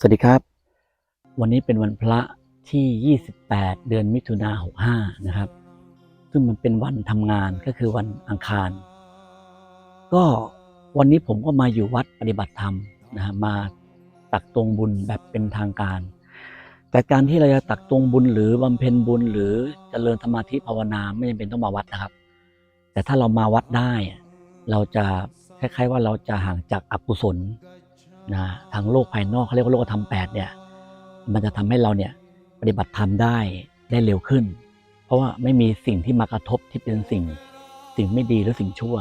สวัสดีครับ วันนี้เป็นวันพระที่ 28 เดือนมิถุนา65 นะครับ ซึ่งมันเป็นวันทำงานก็คือวันอังคาร ก็วันนี้ผมก็มาอยู่วัดปฏิบัติธรรมนะฮะมาตักตวงบุญแบบเป็นทางการ แต่การที่เราจะตักตวงบุญหรือบำเพ็ญบุญ หรือเจริญสมาธิภาวนาไม่จำเป็นต้องมาวัดนะครับ แต่ถ้าเรามาวัดได้อะเราจะคล้ายๆว่าเราจะห่างจากอกุศล นะทางโลกภายนอกเขาเรียกว่าโลกธรรมแปดเนี่ยมันจะทำให้เราเนี่ยปฏิบัติธรรมได้ได้เร็วขึ้น เพราะว่าไม่มีสิ่งที่มากระทบที่เป็นสิ่งสิ่งไม่ดีหรือสิ่งชั่ว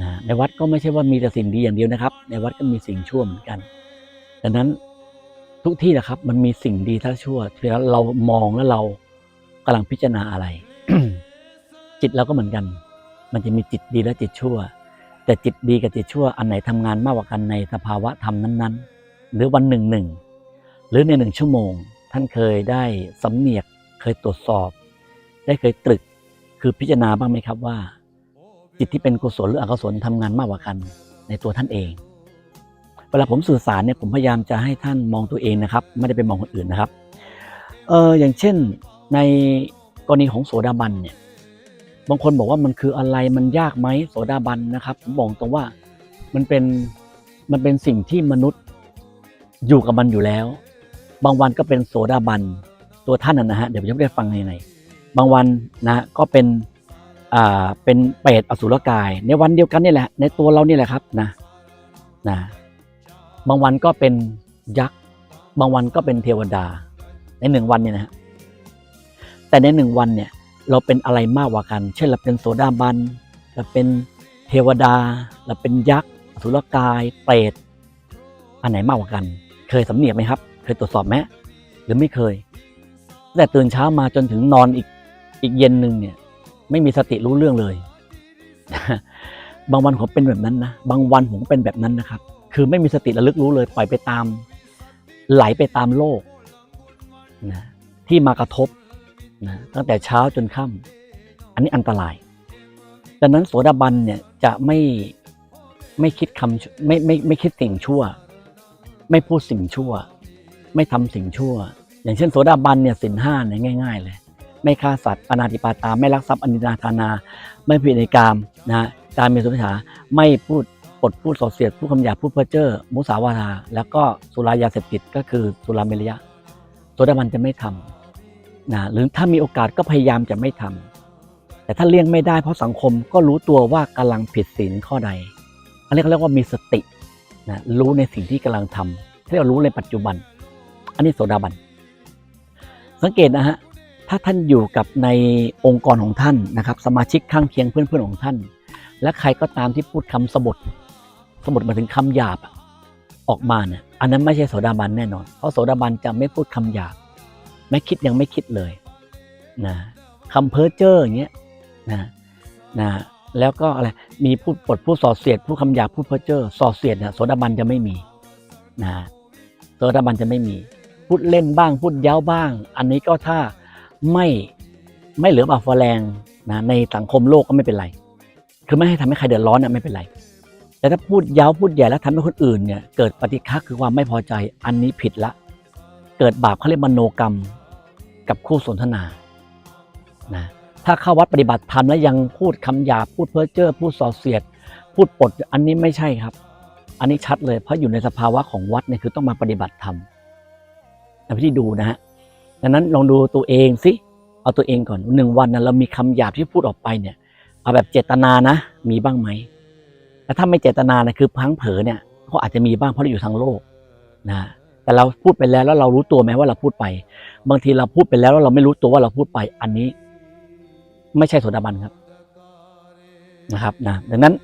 นะในวัดก็ไม่ใช่ว่ามีแต่สิ่งดีอย่างเดียวนะครับ ในวัดก็มีสิ่งชั่วเหมือนกันดังนั้นทุกที่นะครับมันมีสิ่งดีทั้งชั่วที่เรามองแล้วเรากำลังพิจารณาอะไร จิตเราก็เหมือนกัน มันจะมีจิตดีและจิตชั่ว แต่จิตดีกับจิตชั่วอันไหนทำงานมากกว่ากันในสภาวะธรรมนั้นๆ หรือวันหนึ่งหนึ่งหรือในหนึ่งชั่วโมง ท่านเคยได้สำเนียกเคยตรวจสอบ ได้เคยตรึกคือพิจารณาบ้างไหมครับว่า จิตที่เป็นกุศลหรืออกุศลทำงานมากกว่ากันในตัวท่านเอง เวลาผมสื่อสารเนี่ยผมพยายามจะให้ท่านมองตัวเองนะครับ ไม่ได้ไปมองคนอื่นนะครับเอออย่างเช่นในกรณีของโสดาบันเนี่ย บางคนบอกว่ามันคืออะไรมันยากไหมโสดาบันนะครับผมบอกตรงว่ามันเป็นมันเป็นสิ่งที่มนุษย์อยู่กับมันอยู่แล้ว บางวันก็เป็นโสดาบันตัวท่านนะฮะเดี๋ยวผมจะได้ฟังในในบางวันนะก็เป็นอ่าเป็นเปรตอสุรกาย ในวันเดียวกันนี่แหละ ในตัวเรานี่แหละครับนะนะบางวันก็เป็นยักษ์บางวันก็เป็นเทวดา ในหนึ่งวันเนี่ยนะแต่ในหนึ่งวันเนี่ย เราเป็นอะไรมากกว่ากัน เช่นเราเป็นโสดาบันเราเป็นเทวดา เราเป็นยักษ์สุรกาย เปรตอันไหนมากกว่ากัน เคยสำเนียกไหมครับ เคยตรวจสอบไหมหรือไม่เคยแต่ตื่นเช้ามาจนถึงนอนอีกอีกเย็นหนึ่งเนี่ย ไม่มีสติรู้เรื่องเลย บางวันผมเป็นแบบนั้นนะบางวันผมก็เป็นแบบนั้นนะครับ คือไม่มีสติระลึกรู้เลย ปล่อยไปตาม ไหลไปตามโลกนะที่มากระทบ นะตั้งแต่เช้าจนค่ำอันนี้อันตราย ดังนั้นโสดาบันเนี่ยจะไม่ไม่คิดคำไม่ไม่ไม่คิดสิ่งชั่ว ไม่พูดสิ่งชั่ว ไม่ทำสิ่งชั่ว อย่างเช่นโสดาบันเนี่ยสินห้าเนี่ยง่าย ๆ เลย ไม่ฆ่าสัตว์ปานาติปาตา ไม่ลักทรัพย์อนินาธานา ไม่ผิดในกามนะการมีสุภาษาไม่พูดปดพูดส่อเสียดพูดคำหยาพูดเพ้อเจ้อมุสาวาทา แล้วก็สุรายาเสพติดก็คือสุราเมรยะโสดาบันจะไม่ทำ นะหรือถ้ามีโอกาสก็พยายามจะไม่ทำแต่ถ้าเลี่ยงไม่ได้เพราะสังคมก็รู้ตัวว่ากำลังผิดศีลข้อใดอันนี้เขาเรียกว่ามีสตินะรู้ในสิ่งที่กำลังทำที่เรารู้ในปัจจุบัน อันนี้โสดาบัน สังเกตนะฮะถ้าท่านอยู่กับในองค์กรของท่านนะครับ สมาชิกข้างเคียงเพื่อนๆของท่าน และใครก็ตามที่พูดคำสบทสบทหมาถึงคำหยาบออกมาเนี่ยอันนั้นไม่ใช่โสดาบันแน่นอน เพราะโสดาบันจะไม่พูดคำหยาบ ไม่คิดยังไม่คิดเลยนะคำเพ้อเจ้ออย่างเงี้ยนะนะแล้วก็อะไรมีพูดปดพูดส่อเสียดพูดคำหยาบพูดเพ้อเจ้อส่อเสียดเนี่ยโสดาบันจะไม่มีนะโสดาบันจะไม่มี พูดเล่นบ้างพูดเย้าบ้าง อันนี้ก็ถ้าไม่ไม่เหลือบาฟแรงนะในสังคมโลกก็ไม่เป็นไร คือไม่ให้ทำให้ใครเดือดร้อนน่ะไม่เป็นไร แต่ถ้าพูดเย้าพูดใหญ่แล้วทำให้คนอื่นเนี่ยเกิดปฏิฆะคือความไม่พอใจอันนี้ผิดละ เกิดบาปเขาเรียกมโนกรรม กับคู่สนทนานะถ้าเข้าวัดปฏิบัติธรรมแล้วยังพูดคำหยาพูดเพ้อเจ้อพูดส่อเสียด พูดปดอันนี้ไม่ใช่ครับ อันนี้ชัดเลยเพราะอยู่ในสภาวะของวัดเนี่ยคือต้องมาปฏิบัติธรรมแต่พี่ดูนะฮะดังนั้นลองดูตัวเองสิเอาตัวเองก่อนหนึ่งวันนะเรามีคำหยาบที่พูดออกไปเนี่ย เอาแบบเจตนานะ มีบ้างไหมแต่ถ้าไม่เจตนานะคือพังเผลอเนี่ยก็อาจจะมีบ้างเพราะเราอยู่ทางโลกนะ แต่เราพูดไปแล้วแล้วเรารู้ตัวไหมว่าเราพูดไป บางทีเราพูดไปแล้วแล้วเราไม่รู้ตัวว่าเราพูดไป อันนี้ ไม่ใช่โสดาบันครับนะครับนะดังนั้น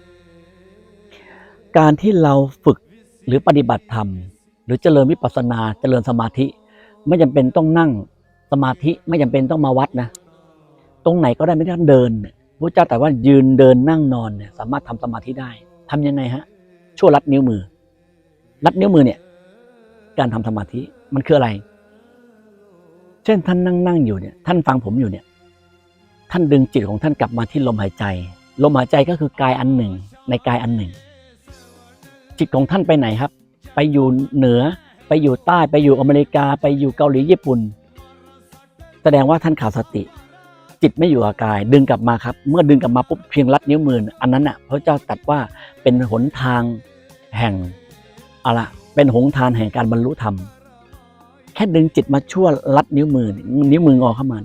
การที่เราฝึกหรือปฏิบัติธรรม หรือเจริญวิปัสสนาเจริญสมาธิ ไม่จำเป็นต้องนั่งสมาธิไม่จำเป็นต้องมาวัดนะ ตรงไหนก็ได้ไม่ต้องเดินพระเจ้าแต่ว่ายืนเดินนั่งนอนเนี่ยสามารถทำสมาธิได้ทำยังไงฮะ ชั่วรัดนิ้วมือ รัดนิ้วมือเนี่ย การทำสมาธิมันคืออะไร เช่นท่านนั่งนั่งอยู่เนี่ย ท่านฟังผมอยู่เนี่ย ท่านดึงจิตของท่านกลับมาที่ลมหายใจ ลมหายใจก็คือกายอันหนึ่ง ในกายอันหนึ่ง จิตของท่านไปไหนครับ ไปอยู่เหนือ ไปอยู่ใต้ ไปอยู่อเมริกา ไปอยู่เกาหลีญี่ปุ่น แสดงว่าท่านขาดสติ จิตไม่อยู่กับกาย ดึงกลับมาครับ เมื่อดึงกลับมาปุ๊บเพียงรัดนิ้วมือ อันนั้นน่ะพระเจ้าตรัดว่าเป็นหนทางแห่งอะละ เป็นหนทางแห่งการบรรลุธรรม แค่ดึงจิตมาชั่วรัดนิ้วมือ นิ้วมืองอเข้ามา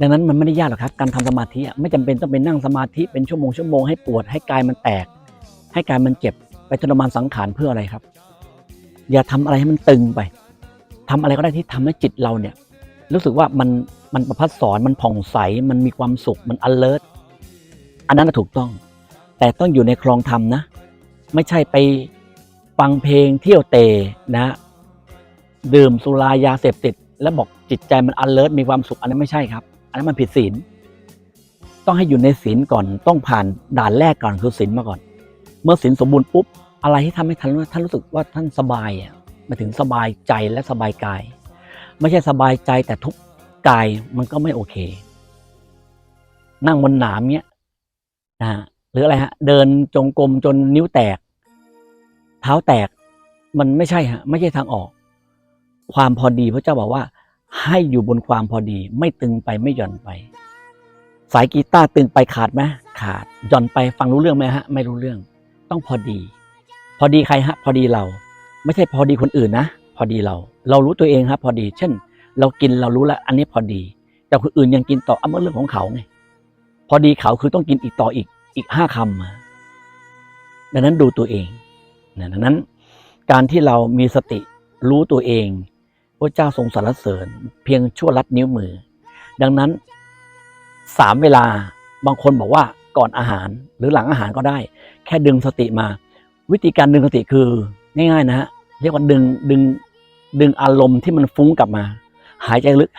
ดังนั้นมันไม่ได้ยากหรอกครับ การทำสมาธิไม่จำเป็นต้องไปนั่งสมาธิเป็นชั่วโมงชั่วโมงให้ปวดให้กายมันแตก ให้กายมันเจ็บไปทรมานสังขารเพื่ออะไรครับ อย่าทำอะไรให้มันตึงไปทำอะไรก็ได้ที่ทำให้จิตเราเนี่ย รู้สึกว่ามันมันประพัดสอนมันผ่องใสมันมีความสุขมัน alert อันนั้นถูกต้อง แต่ต้องอยู่ในคลองธรรมนะ ไม่ใช่ไป ฟังเพลงเที่ยวเตะนะดื่มสุรายาเสพติด แล้วบอกจิตใจมัน alert มีความสุขอันนั้นไม่ใช่ครับ อันนั้นมันผิดศีลต้องให้อยู่ในศีลก่อนต้องผ่านด่านแรกก่อนคือศีลมาก่อน เมื่อศีลสมบูรณ์ปุ๊บอะไรที่ทำให้ท่านท่านรู้สึกว่าท่านสบายอะมาถึงสบายใจและสบายกาย ไม่ใช่สบายใจแต่ทุกกายมันก็ไม่โอเค นั่งบนหนามเนี้ยนะหรืออะไรฮะเดินจงกรมจนนิ้วแตก เท้าแตกมันไม่ใช่ฮะไม่ใช่ทางออก ความพอดีพระเจ้าบอกว่า ให้อยู่บนความพอดี ไม่ตึงไปไม่หย่อนไป สายกีตาร์ตึงไปขาดไหมขาดหย่อนไปฟังรู้เรื่องไหมฮะ ไม่รู้เรื่อง ต้องพอดี พอดีใครฮะ พอดีเรา ไม่ใช่พอดีคนอื่นนะพอดีเรา เรารู้ตัวเองครับ พอดี เช่น เรากินเรารู้แล้ว อันนี้พอดี แต่คนอื่นยังกินต่ออะมันเรื่องของเขาไงพอดีเขาคือต้องกินอีกต่ออีกอีกห้าคำดังนั้นดูตัวเอง ดังนั้น การที่เรามีสติรู้ตัวเองพระเจ้าทรงสรรเสริญ เพียงชั่วลัดนิ้วมือ ดังนั้นสามเวลาบางคนบอกว่าก่อนอาหารหรือหลังอาหารก็ได้ แค่ดึงสติมา วิธีการดึงสติคือง่ายๆนะฮะเรียกว่าดึงดึงดึงอารมณ์ที่มันฟุ้งกลับมา หายใจลึก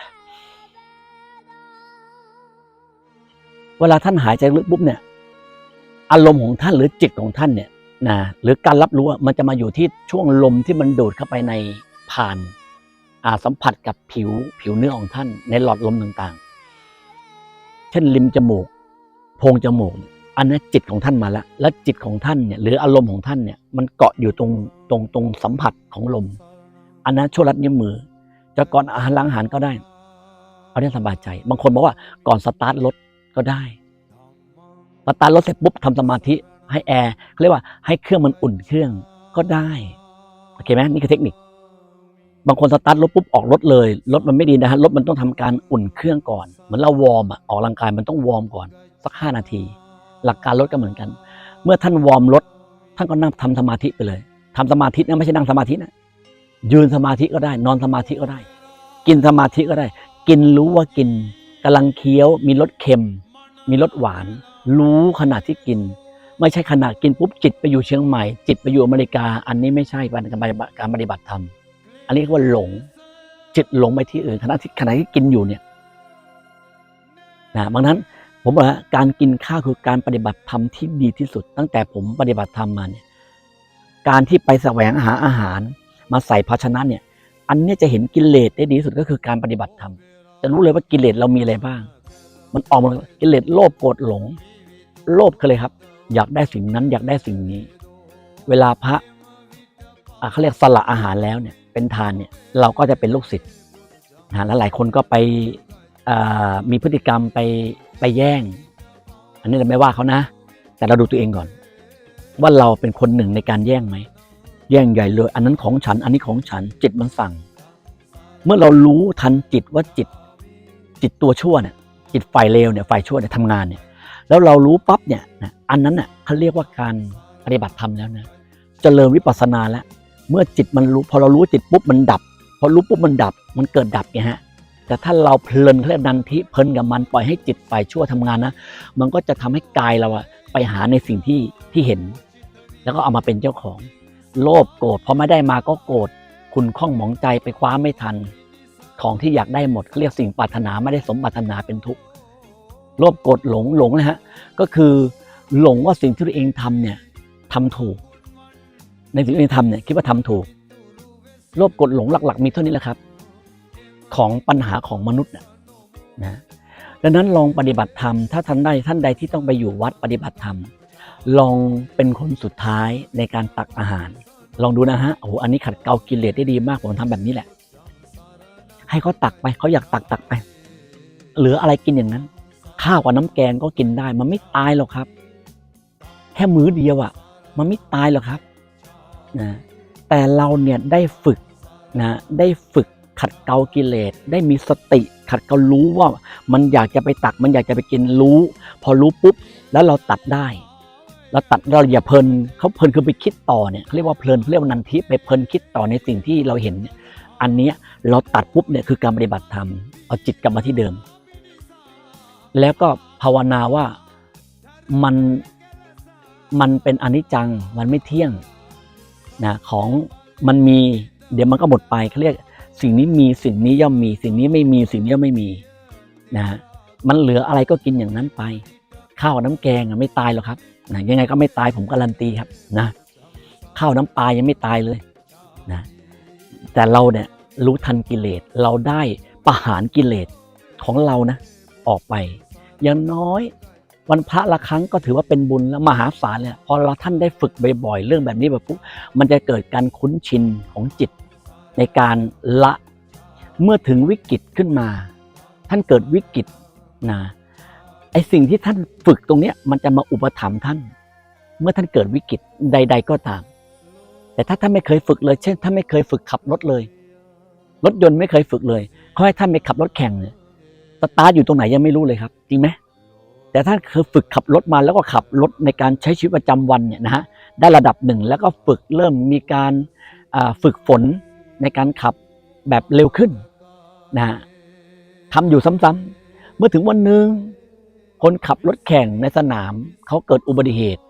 เวลาท่านหายใจลึกปุ๊บเนี่ย อารมณ์ของท่านหรือจิตของท่านเนี่ย นะหรือการรับรู้มันจะมาอยู่ที่ช่วงลมที่มันดูดเข้าไปในผ่านาสัมผัสกับผิวผิวเนื้อของท่าน ในหลอดลมต่างๆ เช่นริมจมูกโพรงจมูก อันนั้นจิตของท่านมาแล้ว แล้วจิตของท่านเนี่ยหรืออารมณ์ของท่านเนี่ยมันเกาะอยู่ตรงตรงตรงสัมผัสของลม อันนั้นช่วรัดนิ้วมือ จะก่อนอาหารล้างอาหารก็ได้ เอาได้สบายใจ บางคนบอกว่าก่อนสตาร์ทรถก็ได้สตาร์ทรถเสร็จปุ๊บทำสมาธิ ให้แอร์เขาเรียกว่าให้เครื่องมันอุ่นเครื่องก็ได้โอเคไหมนี่คือเทคนิค บางคนสตาร์ทรถปุ๊บออกรถเลยรถมันไม่ดีนะฮะรถมันต้องทำการอุ่นเครื่องก่อนเหมือนเราวอร์มอะออกกำลังกายมันต้องวอร์มก่อนสักห้านาที หลักการรถก็เหมือนกัน เมื่อท่านวอร์มรถท่านก็นั่งทำสมาธิไปเลยทำสมาธินะไม่ใช่นั่งสมาธินะยืนสมาธิก็ได้ นอนสมาธิก็ได้ กินสมาธิก็ได้ กินรู้ว่ากินกำลังเคี้ยว มีรสเค็ม มีรสหวาน รู้ขณะที่กิน ไม่ใช่ขณะกินปุ๊บจิตไปอยู่เชียงใหม่ จิตไปอยู่อเมริกา อันนี้ไม่ใช่การปฏิบัติการปฏิบัติธรรม อันนี้เรียกว่าหลง จิตหลงไปที่อื่นขณะที่ขณะที่กินอยู่เนี่ยนะบางนั้นผมบอกว่าการกินข้าวคือการปฏิบัติธรรมที่ดีที่สุด ตั้งแต่ผมปฏิบัติธรรมมาเนี่ยการที่ไปแสวงหาอาหารมาใส่ภาชนะเนี่ย อันนี้จะเห็นกิเลสได้ดีที่สุดก็คือการปฏิบัติธรรมจะรู้เลยว่ากิเลสเรามีอะไรบ้าง มันออกมากิเลสโลภโกรธหลง โลภคืออะไรครับ อยากได้สิ่งนั้นอยากได้สิ่งนี้ เวลาพระเขาเรียกสละอาหารแล้วเนี่ย เป็นทานเนี่ยเราก็จะเป็นลูกศิษย์นะแล้วหลายคนก็ไปมีพฤติกรรมไปไปแย่ง อันนี้เราไม่ว่าเขานะ แต่เราดูตัวเองก่อน ว่าเราเป็นคนหนึ่งในการแย่งไหมแย่งใหญ่เลย อันนั้นของฉัน อันนี้ของฉัน จิตมันสั่ง เมื่อเรารู้ทันจิตว่าจิต จิตตัวชั่วเนี่ยจิตฝ่ายเลวเนี่ยฝ่ายชั่วเนี่ยทำงานเนี่ย แล้วเรารู้ปั๊บเนี่ยอันนั้นน่ะเขาเรียกว่าการปฏิบัติธรรมแล้วนะเจริญวิปัสสนาแล้ว เมื่อจิตมันรู้พอเรารู้จิตปุ๊บมันดับ พอรู้ปุ๊บมันดับ มันเกิดดับไงฮะแต่ถ้าเราเพลินเขาเรียกนันทิเพลินกับมันปล่อยให้จิตฝ่ายชั่วทำงานนะ มันก็จะทำให้กายเราอะไปหาในสิ่งที่ที่เห็น แล้วก็เอามาเป็นเจ้าของ โลภโกรธพอไม่ได้มาก็โกรธคุณข้องหมองใจไปคว้าไม่ทัน ของที่อยากได้หมดเขาเรียกสิ่งปรารถนาไม่ได้สมปรารถนาเป็นทุกข์ โลภโกรธหลงหลงนะฮะก็คือหลงว่าสิ่งที่ตัวเองทำเนี่ยทำถูก ในสิ่งที่ตัวเองทำเนี่ยคิดว่าทำถูก โลภโกรธหลงหลัก ๆ มีเท่านี้แหละครับ ของปัญหาของมนุษย์นะดังนั้นลองปฏิบัติธรรมถ้าท่านใดท่านใดที่ต้องไปอยู่วัดปฏิบัติธรรมลองเป็นคนสุดท้ายในการตักอาหาร ลองดูนะฮะโอ้โหอันนี้ขัดเกลากิเลสได้ดีมากผมทำแบบนี้แหละ ให้เขาตักไปเขาอยากตักตักไป เหลืออะไรกินอย่างนั้น ข้าวกับน้ำแกงก็กินได้ มันไม่ตายหรอกครับ แค่มื้อเดียวอะ่ะ มันไม่ตายหรอกครับนะแต่เราเนี่ยได้ฝึกนะได้ฝึกขัดเกลากิเลสได้มีสติขัดเกลารู้ว่ามันอยากจะไปตักมันอยากจะไปกินรู้ พอรู้ปุ๊บแล้วเราตัดได้เราตัดเราอย่าเพลินเขาเพลินคือไปคิดต่อเนี่ยเขาเรียกว่าเพลินเขาเรียกว่านันทิไปเพลินคิดต่อในสิ่งที่เราเห็นเนี่ยอันนี้เราตัดปุ๊บเนี่ยคือการปฏิบัติธรรมเอาจิตกลับมาที่เดิม แล้วก็ภาวนาว่ามันมันเป็นอนิจจังมันไม่เที่ยงนะของมันมีเดี๋ยวมันก็หมดไปเขาเรียก สิ่งนี้มีสิ่งนี้ย่อมมี สิ่งนี้ไม่มีสิ่งนี้ย่อมไม่มีนะมันเหลืออะไรก็กินอย่างนั้นไปข้าวน้ำแกงอะไม่ตายหรอกครับนะยังไงก็ไม่ตายผมการันตีครับนะข้าวน้ำปลายังไม่ตายเลยนะแต่เราเนี่ยรู้ทันกิเลสเราได้ประหารกิเลสของเรานะออกไป อย่างน้อย วันพระละครั้งก็ถือว่าเป็นบุญแล้วมหาศาลเนี่ยพอเราท่านได้ฝึกบ่อยๆเรื่องแบบนี้แบบปุ๊บมันจะเกิดการคุ้นชินของจิต ในการละเมื่อถึงวิกฤตขึ้นมา ท่านเกิดวิกฤตนะไอสิ่งที่ท่านฝึกตรงเนี้ยมันจะมาอุปถัมภ์ท่าน เมื่อท่านเกิดวิกฤตใด ๆ ก็ตาม แต่ถ้าท่านไม่เคยฝึกเลย เช่นท่านไม่เคยฝึกขับรถเลยรถยนต์ไม่เคยฝึกเลยเขาให้ท่านไปขับรถแข่งเนี่ย สตาร์ทอยู่ตรงไหนยังไม่รู้เลยครับ จริงไหมแต่ถ้าเคยฝึกขับรถมาแล้วก็ขับรถในการใช้ชีวิตประจำวันเนี่ยนะฮะได้ระดับหนึ่งแล้วก็ฝึกเริ่มมีการฝึกฝนในการขับแบบเร็วขึ้นนะฮะทำอยู่ซ้ำๆเมื่อถึงวันหนึ่งคนขับรถแข่งในสนามเขาเกิดอุบัติเหตุ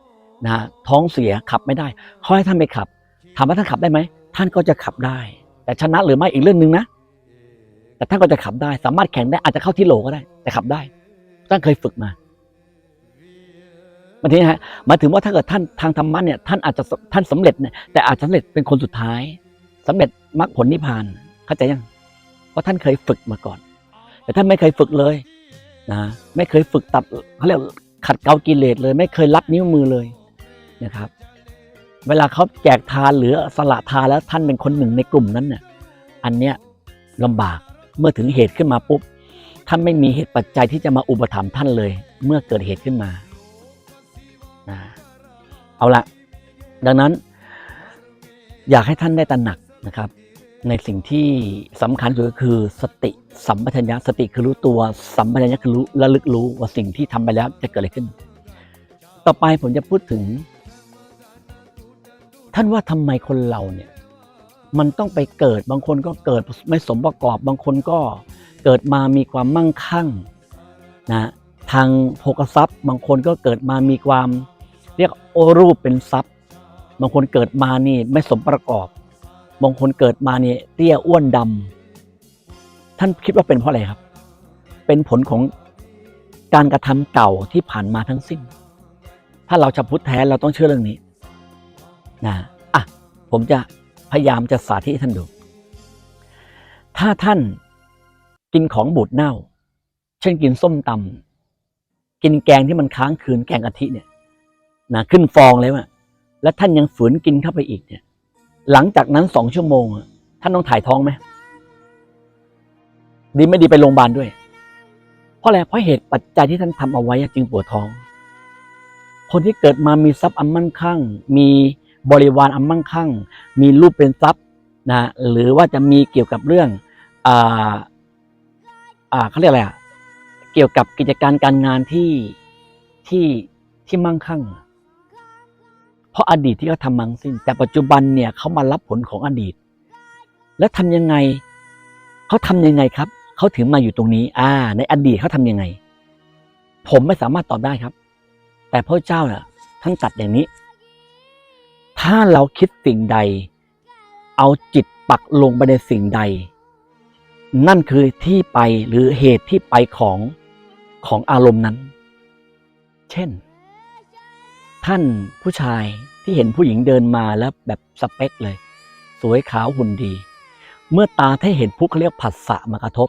นะฮะท้องเสียขับไม่ได้เขาให้ท่านไปขับ ถามว่าท่านขับได้ไหมท่านก็จะขับได้ แต่ชนะหรือไม่อีกเรื่องหนึ่งนะ แต่ท่านก็จะขับได้ สามารถแข่งได้อาจจะเข้าที่โหลก็ได้ แต่ขับได้ ท่านเคยฝึกมาบางทีนะฮะหมายถึงว่าถ้าเกิดท่านทางธรรมะเนี่ยท่านอาจจะท่านสำเร็จเนี่ยแต่อาจจะสำเร็จเป็นคนสุดท้ายสำเร็จมรรคผลนิพพานเข้าใจยังเพราะท่านเคยฝึกมาก่อน แต่ท่านไม่เคยฝึกเลยนะไม่เคยฝึกตัดเขาเรียกขัดเกลากิเลสเลย ไม่เคยรับนิ้วมือเลยนะครับ เวลาเขาแจกทานหรือสละทานแล้วท่านเป็นคนหนึ่งในกลุ่มนั้นเนี่ยอันเนี้ยลำบาก เมื่อถึงเหตุขึ้นมาปุ๊บท่านไม่มีเหตุปัจจัยที่จะมาอุปถัมภ์ท่านเลย เมื่อเกิดเหตุขึ้นมาเอาละดังนั้น อยากให้ท่านได้ตระหนักนะครับ ในสิ่งที่สำคัญสุดก็คือสติสัมปชัญญะสติคือรู้ตัว สัมปชัญญะคือรู้ระลึกรู้ว่าสิ่งที่ทำไปแล้วจะเกิดอะไรขึ้น ต่อไปผมจะพูดถึง ท่านว่าทำไมคนเราเนี่ย มันต้องไปเกิดบางคนก็เกิดไม่สมประกอบ บางคนก็เกิดมามีความมั่งคั่งนะทางโภคทรัพย์ บางคนก็เกิดมามีความเรียกโอรูปเป็นทรัพย์ บางคนเกิดมานี่ไม่สมประกอบ บางคนเกิดมานี่เตี้ยอ้วนดำท่านคิดว่าเป็นเพราะอะไรครับ เป็นผลของการกระทำเก่าที่ผ่านมาทั้งสิ้น ถ้าเราจะพุทธแท้เราต้องเชื่อเรื่องนี้นะอะผมจะ พยายามจะสาธิตให้ท่านดู ถ้าท่านกินของบูดเน่า เช่นกินส้มตำกินแกงที่มันค้างคืนแกงกะทิเนี่ยนะขึ้นฟองเลยว่ะแล้วท่านยังฝืนกินเข้าไปอีกเนี่ย หลังจากนั้นสองชั่วโมง ท่านต้องถ่ายท้องไหมดีไม่ดีไปโรงพยาบาลด้วย เพราะอะไรเพราะเหตุปัจจัยที่ท่านทำเอาไว้จึงปวดท้อง คนที่เกิดมามีทรัพย์อันมั่งคั่ง มี บริวารอันมั่งคั่ง มีรูปเป็นทรัพย์นะหรือว่าจะมีเกี่ยวกับเรื่องอ่าอ่าเขาเรียกอะไรอะเกี่ยวกับกิจการการงานที่ที่ที่มั่งคั่ง เพราะอดีตที่เขาทำมังสิ้น แต่ปัจจุบันเนี่ยเขามารับผลของอดีต แล้วทำยังไงเขาทำยังไงครับเขาถึงมาอยู่ตรงนี้ อ่า ในอดีตเขาทำยังไง ผมไม่สามารถตอบได้ครับ แต่พระเจ้าเน่ะท่านตัดอย่างนี้ ถ้าเราคิดสิ่งใด เอาจิตปักลงไปในสิ่งใด นั่นคือที่ไปหรือเหตุที่ไปของของอารมณ์นั้น เช่น ท่านผู้ชายที่เห็นผู้หญิงเดินมาแล้วแบบสเปคเลย สวยขาวหุ่นดี เมื่อตาถ้าเห็นผู้เขาเรียกผัสสะมากระทบ